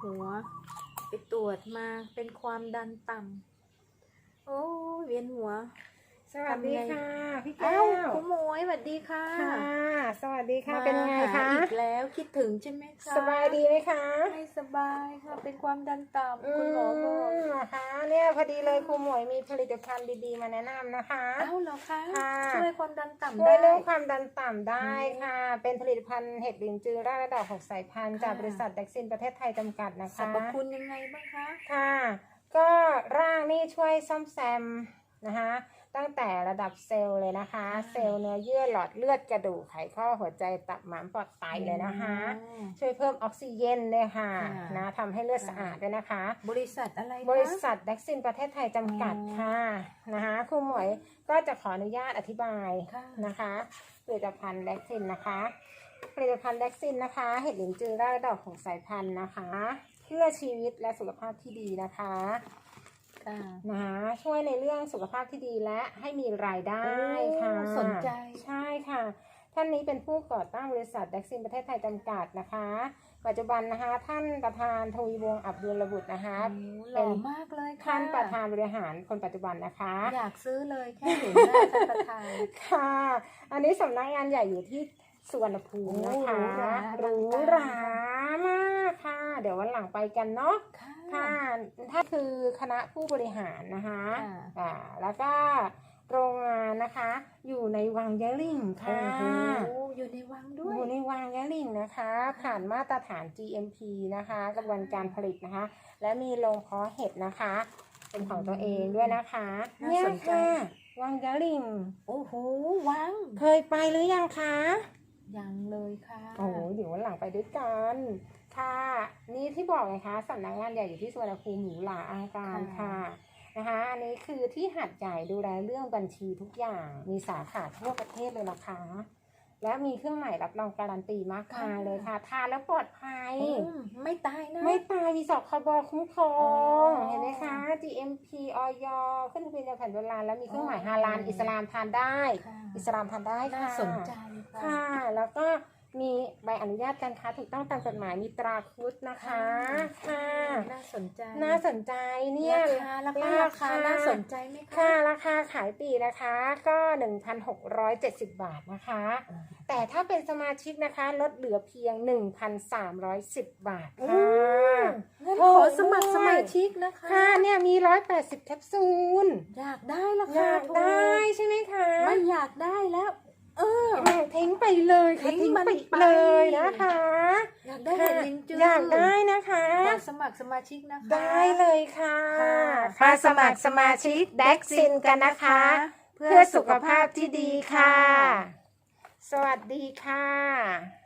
หัว ไปตรวจมาเป็นความดันต่ำโอ้เวียนหัว สวัสดีค่ะ พี่แก้อ้าววคุณหมวยสวัสดีค่ะค่ะ สวัสดีค่ะมาเป็นไงหาคะอีกแล้วคิดถึงใช่ไหมคะสบายดีไหมคะไม่สบายค่ะ เป็นความดันต่ำคุณหมอบอกมนะคะเนี่ยพอดีเลยครูหมวยมีผลิตภัณฑ์ดีๆ มาแนะนำนะคะเอ้าเหรอคะค่ะ ช่วยความดันต่ำช่วได้ยเรื่องความดันต่ำได้ค่ะ เป็นผลิตภัณฑ์เห็ดลินจือร่าระดับหกสายพันธุ์ค่ะ จากบริษัทเด็กซินประเทศไทยจำกัดนะสรคะรพคุณยังไงบ้างคะ ค่ะ ก็ร่างนี่ช่วยซ่อมแซม นะคะตั้งแต่ระดับเซลล์เลยนะคะ เซลล์เนื้อเยื่อหลอดเลือดกระดูกไขข้อหัวใจตับม้ามปอดไตเลยนะคะอืมช่วยเพิ่มออกซิเจนด้วยค่ะค่ะนะทำให้เลือดสะอาดด้วยนะคะ บริษัทอะไรคะบริษัทดักซินประเทศไทยจำกัดอ๋อค่ะนะคะครูหมวยก็จะขออนุญาตอธิบายค่ะนะคะผลิตภัณฑ์ดักซินนะคะผลิตภัณฑ์ดักซินนะคะ เห็ดหลินจือร่าดอกของสายพันธุ์นะคะ เพื่อชีวิตและสุขภาพที่ดีนะคะ ค่ะนะคะช่วยในเรื่องสุขภาพที่ดีและให้มีรายได้ค่ะโอ้สนใจใช่ค่ะ ท่านนี้เป็นผู้ก่อตั้งบริษัทดักซินประเทศไทยจำกัดนะคะ ปัจจุบันนะคะ ท่านประธานทวีวงศ์อับดุลระบุตรนะคะโอ้หล่อมากเลยค่ะท่านประธานบริหารคนปัจจุบันนะคะ อยากซื้อเลยแค่เห็นหน้าท่านประธานค่ะ อันนี้สำนักงานใหญ่อยู่ที่สุวรรณภูมินะคะโอ้หรูหรามากค่ะ เดี๋ยววันหลังไปกันเนาะค่ะค่ะถ้าคือคณะผู้บริหารนะคะค่ะอ่าแล้วก็โรงงานนะคะ อยู่ในวังยะลิ่งค่ะโอ้โหอยู่ในวังด้วอยยู่ในวังยะลิ่งนะคะ ผ่านมาตรฐาน GMP นะคะกระบวนการผลิตนะคะ และมีโรงเพาะเห็ดนะคะ เป็นของตัวเองด้วยนะคะน่าเนี่ยสนใจค่ะวังยะลิ่งโอ้โหวัง เคยไปหรือยังคะ ยังเลยค่ะโอ้โหเดี๋ยววันหลังไปด้วยกัน ค่ะ นี่ที่บอกไงคะสำนักงานใหญ่อยู่ที่สุวรรณภูมิหรูหราอลังการค่ะนะคะอันนี้คือที่หัดใหญ่ดูแลเรื่องบัญชีทุกอย่างมีสาขาทั่วประเทศเลยนะคะ และมีเครื่องหมายรับรองการันตีมากมายเลยค่ะ ทานแล้วปลอดภัยอืมไม่ตายนะ ไม่ตายมีสคบคุ้มครองอ๋อเห็นไหมคะ GMP ออยขึ้นทะเบียนยาแผ่นโบราณแล้วมีเครื่องหมายอ๋อฮาลาลอิสลามทานได้ค่ะอิสลามทานได้ค่ะน่าสนใจ ค่ะค่ะ แล้วก็มีใบอนุญาตการค้าถูกต้องตามกฎหมายมีตราคุดนะคะ ค่ะ น่าสนใจ น่าสนใจเนี่ยราคาราคาราคาน่าสนใจไหมคะค่ะราคาขายปลีกนะคะ ก็ 1,670 บาทนะคะ แต่ถ้าเป็นสมาชิกนะคะ ลดเหลือเพียง 1,310 บาทโอ้ค่ะงั้นโอ้ขอสมัครสมาชิกนะคะ ค่ะเนี่ยมี 180 แคปซูล อยากได้ราอคายากถูกได้ใช่ไหมคะ ไม่อยากได้แล้วเอออืมทิ้งไปเลยค่ะทิ้ทิ้งงมันไปไปเลยนะคะ อยากได้เห็ดลินจืออยากได้นะคะขอสมัครสมาชิกนะคะ ได้เลยค่ะค่ะมาสมัครสมาชิกแดกซินกันนะคะ เพื่อสุขภาพที่ดีค่ะ สวัสดีค่ะ